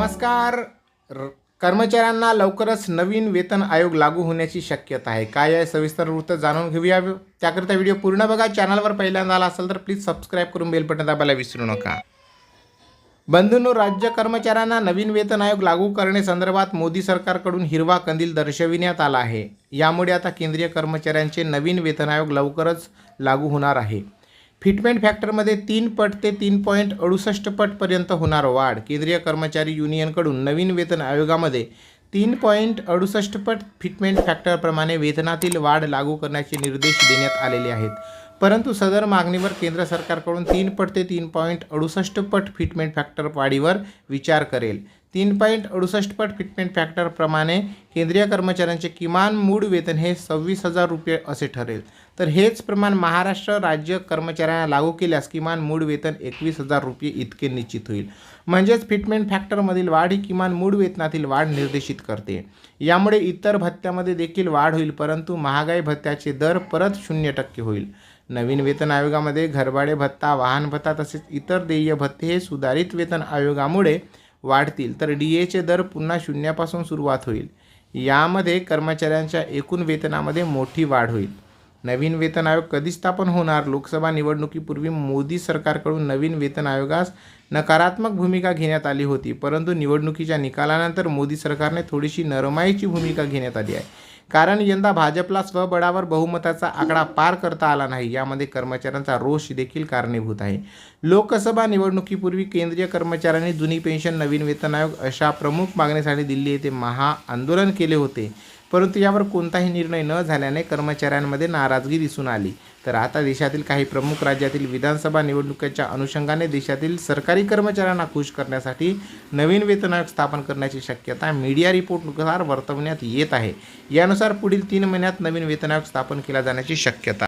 नमस्कार. र- कर्मचाऱ्यांना लवकरच नवीन वेतन आयोग लागू होण्याची शक्यता आहे. काय आहे? सविस्तर वृत्त जाणून घेऊया. त्याकरिता व्हिडिओ पूर्ण बघा. चॅनलवर पहिल्यांदा आला असेल तर प्लीज सबस्क्राईब करून बेल बटन दाबायला विसरू नका. बंधूंनो राज्य कर्मचाऱ्यांना नवीन वेतन आयोग लागू करण्यासंदर्भात मोदी सरकारकडून हिरवा कंदील दर्शविण्यात आला आहे. यामुळे आता केंद्रीय कर्मचाऱ्यांचे नवीन वेतन आयोग लवकरच लागू होणार आहे. फिटमेंट फॅक्टरमध्ये तीन पट ते तीन पॉईंट अडुसष्ट पटपर्यंत होणार वाढ. केंद्रीय कर्मचारी युनियनकडून नवीन वेतन आयोगामध्ये तीन पॉईंट अडुसष्ट पट फिटमेंट फॅक्टरप्रमाणे वेतनातील वाढ लागू करण्याचे निर्देश देण्यात आलेले आहेत. परंतु सदर मागणीवर केंद्र सरकारकडून तीन पट ते तीन पॉईंट अडुसष्ट पट फिटमेंट फॅक्टर वाढीवर विचार करेल. तीन पॉईंट अडुसष्ट पट फिटमेंट फॅक्टरप्रमाणे केंद्रीय कर्मचाऱ्यांचे किमान मूळ वेतन हे सव्वीस हजार रुपये असे ठरेल. तर हेच प्रमाण महाराष्ट्र राज्य कर्मचाऱ्यांना लागू केल्यास किमान मूळ वेतन एकवीस हजार रुपये इतके निश्चित होईल. म्हणजेच फिटमेंट फॅक्टरमधील वाढ ही किमान मूळ वेतनातील वाढ निर्देशित करते. यामुळे इतर भत्त्यामध्ये देखील वाढ होईल परंतु महागाई भत्त्याचे दर परत शून्य टक्के होईल. नवीन वेतन आयोगामध्ये घरभाडे भत्ता वाहन भत्ता तसेच इतर देय भत्ते हे सुधारित वेतन आयोगामुळे वाढतील तर डी एचे दर पुन्हा शून्यापासून सुरुवात होईल. यामध्ये कर्मचाऱ्यांच्या एकूण वेतनामध्ये मोठी वाढ होईल. नवीन वेतन आयोग कधी स्थापन होणार? लोकसभा निवडणुकीपूर्वी मोदी सरकारकडून नवीन वेतन आयोगास नकारात्मक भूमिका घेण्यात आली होती परंतु निवडणुकीच्या निकालानंतर मोदी सरकारने थोडीशी नरमाईची भूमिका घेण्यात आली आहे. कारण यंदा भाजपला स्वबळावर बहुमताचा आकडा पार करता आला नाही. यामध्ये कर्मचाऱ्यांचा रोष देखील कारणीभूत आहे. लोकसभा निवडणुकीपूर्वी केंद्रीय कर्मचाऱ्यांनी जुनी पेन्शन नवीन वेतन आयोग अशा प्रमुख मागणीसाठी दिल्ली येथे महाआंदोलन केले होते. परंतु यावर कोणताही निर्णय न झाल्याने कर्मचाऱ्यांमध्ये नाराजगी दिसून आली. तर आता देशातील काही प्रमुख राज्यातील विधानसभा निवडणुकीच्या अनुषंगाने देशातील सरकारी कर्मचाऱ्यांना खुश करण्यासाठी नवीन वेतन आयोग स्थापन करण्याची शक्यता मीडिया रिपोर्टनुसार वर्तवण्यात येत आहे. यानुसार पुढील तीन महिन्यात नवीन वेतन आयोग स्थापन केला जाण्याची शक्यता